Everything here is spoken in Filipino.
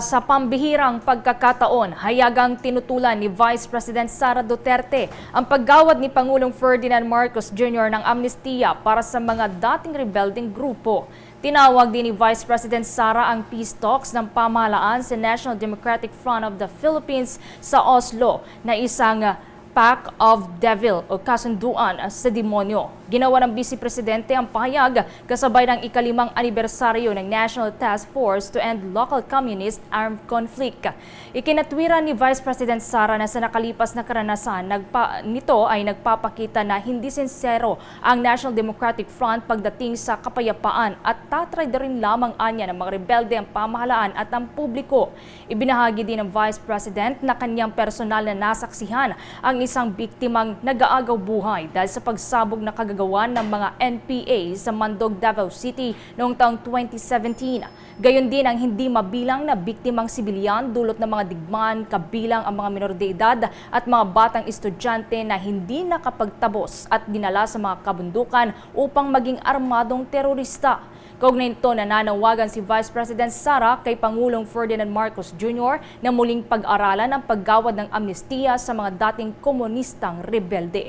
Sa pambihirang pagkakataon, hayagang tinutulan ni Vice President Sara Duterte ang paggawad ni Pangulong Ferdinand Marcos Jr. ng amnestiya para sa mga dating rebelding grupo. Tinawag din ni Vice President Sara ang peace talks ng pamahalaan sa National Democratic Front of the Philippines sa Oslo na isang Pact of Devil o kasunduan sa demonyo. Ginawa ng Vice Presidente ang pahayag kasabay ng ikalimang anibersaryo ng National Task Force to End Local Communist Armed Conflict. Ikinatwira ni Vice President Sara na sa nakalipas na karanasan nagpa, nito ay nagpapakita na hindi sincero ang National Democratic Front pagdating sa kapayapaan at tatry rin lamang anya ng mga rebelde ang pamahalaan at ang publiko. Ibinahagi din ng Vice President na kanyang personal na nasaksihan ang isang biktimang nag-aagaw buhay dahil sa pagsabog na kagagawan ng mga NPA sa Mandog, Davao City noong taong 2017. Gayon din ang hindi mabilang na biktimang sibilyan dulot ng mga digmaan kabilang ang mga minor de edad at mga batang estudyante na hindi nakapagtabos at dinala sa mga kabundukan upang maging armadong terorista. Kaugnay nito, nananawagan si Vice President Sara kay Pangulong Ferdinand Marcos Jr. na muling pag-aralan ang paggawad ng amnestiya sa mga dating komunistang rebelde.